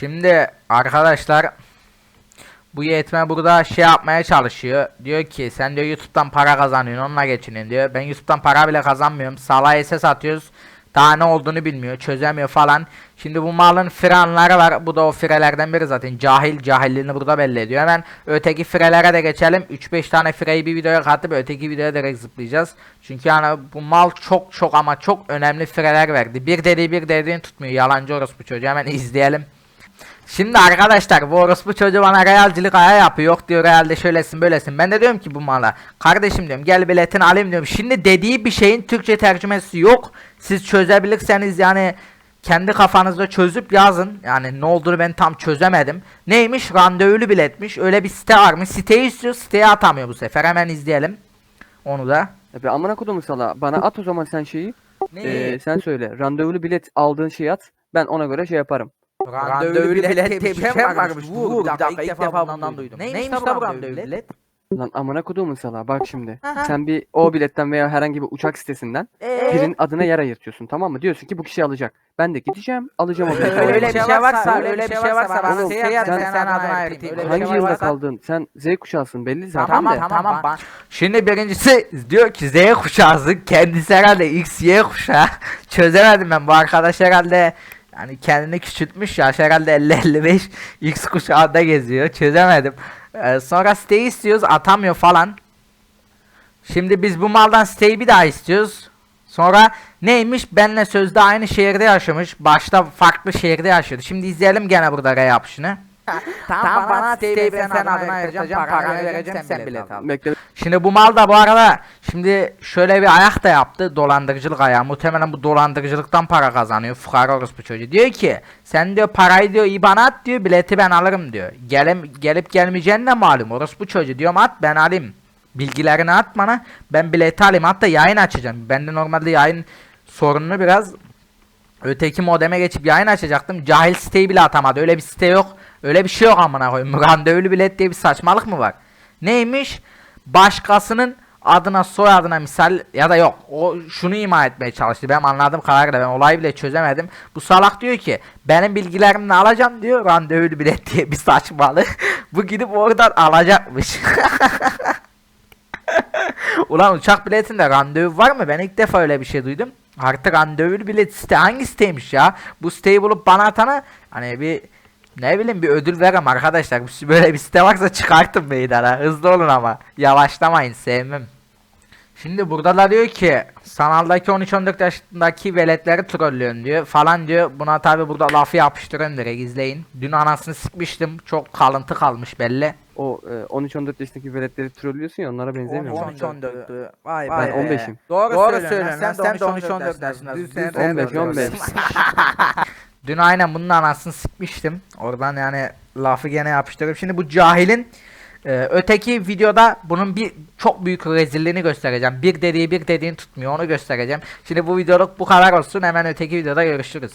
Şimdi arkadaşlar bu yetme burada şey yapmaya çalışıyor. Diyor ki sen diyor YouTube'dan para kazanıyorsun onunla geçinin diyor. Ben YouTube'dan para bile kazanmıyorum. Sala SS atıyoruz. Daha ne olduğunu bilmiyor, çözemiyor falan. Şimdi bu malın frenleri var. Bu da o frelerden biri zaten. Cahil cahilliğini burada belli ediyor. Hemen öteki frelere de geçelim. 3-5 tane freyi bir videoya katıp öteki videoya direkt zıplayacağız. Çünkü yani bu mal çok çok ama çok önemli freler verdi. Bir dediği bir dediğini tutmuyor. Yalancı orospu çocuğu. Hemen izleyelim. Şimdi arkadaşlar bu orospu çocuğu bana realcilik aya yapıyor. Yok diyor realde şöylesin böylesin. Ben de diyorum ki bu mala. Kardeşim diyorum gel biletini alayım diyorum. Şimdi dediği bir şeyin Türkçe tercümesi yok. Siz çözebilirseniz yani kendi kafanızda çözüp yazın. Yani ne olduğunu ben tam çözemedim. Neymiş? Randevulu biletmiş. Öyle bir site varmış. Siteyi istiyor. Siteye atamıyor bu sefer. Hemen izleyelim. Onu da. Ya be amına kodumu sala. Bana at o zaman sen şeyi. Ne? Ee, sen söyle. Randevulu bilet aldığın şeyi at. Ben ona göre şey yaparım. Randevulu bilet diye bir şey varmış. Bu bir dakika ilk defa bundan duydum. Neymiş la bu randevulu bilet? Lan amına kodumu sala. Bak şimdi. sen bir o biletten veya herhangi bir uçak sitesinden birinin adına yer ayırtıyorsun tamam mı? Diyorsun ki bu kişi alacak. Ben de gideceğim alacağım o bileti. Öyle Öyle bir şey varsa, öyle bir şey varsa bana şey yaz sen- sen adına ayırtayım. Hangi şey yılda varsa- kaldın? Sen Z kuşağısın belli zaten Tamam de. tamam tamam. Şimdi birincisi diyor ki Z kuşağısın kendisi herhalde X Y kuşağı. Çözemedim ben bu arkadaş herhalde yani kendini küçültmüş yaş herhalde 50-55 X kuşağında geziyor çözemedim. Ee, sonra siteyi istiyoruz atamıyor falan. Şimdi biz bu maldan siteyi bir daha istiyoruz. Sonra neymiş benle sözde aynı şehirde yaşamış. Başta farklı şehirde yaşıyordu. Şimdi izleyelim gene burada re. Tamam, bana siteyi ben sen adına ayıracağım paranı vereceğim sen bilet al. Bekle. Şimdi bu mal da bu arada şimdi şöyle bir ayak da yaptı dolandırıcılık ayağı. Muhtemelen bu dolandırıcılıktan para kazanıyor. Fukara orospu çocuğu. Diyor ki sen diyor parayı diyor IBAN at diyor bileti ben alırım diyor. Gelim, gelip gelmeyeceğin ne malum orospu çocuğu diyorum at ben alayım. Bilgilerini at bana ben bileti alayım hatta yayın açacağım. Ben de normalde yayın sorununu biraz öteki modeme geçip yayın açacaktım. Cahil siteyi bile atamadı. Öyle bir site yok. Öyle bir şey yok amına koyayım. Randevulu bilet diye bir saçmalık mı var? Neymiş? Başkasının adına soyadına misal ya da yok. O şunu ima etmeye çalıştı. Ben anladığım kadarıyla ben olayı bile çözemedim. Bu salak diyor ki benim bilgilerimi alacağım diyor. Randevulu bilet diye bir saçmalık. Bu gidip oradan alacakmış. Ulan uçak biletinde randevu var mı? Ben ilk defa öyle bir şey duydum. Artık randevulu bilet site hangi siteymiş ya? Bu siteyi bulup bana atana hani bir ne bileyim bir ödül verem arkadaşlar. Şey- böyle bir site varsa çıkartın meydana. Hızlı olun ama. Yavaşlamayın sevmem. Şimdi burada da diyor ki sanaldaki 13-14 yaşındaki veletleri trollüyorsun diyor falan diyor. Buna tabi burada lafı yapıştırın direkt izleyin. Dün anasını sıkmıştım. Çok kalıntı kalmış belli. O e, 13-14 yaşındaki veletleri trollüyorsun ya onlara benzemiyor mu? 13-14'tü. E, vay be. Ben 15'im. Doğru, Doğru söylüyorsun. Sen, sen de 13-14 yaşındasın. 15-15. Dün aynen bunun anasını sıkmıştım. Oradan yani lafı gene yapıştırıp şimdi bu cahilin e, öteki videoda bunun bir çok büyük rezilliğini göstereceğim. Bir dediği bir dediğini tutmuyor onu göstereceğim. Şimdi bu videoluk bu kadar olsun. Hemen öteki videoda görüşürüz.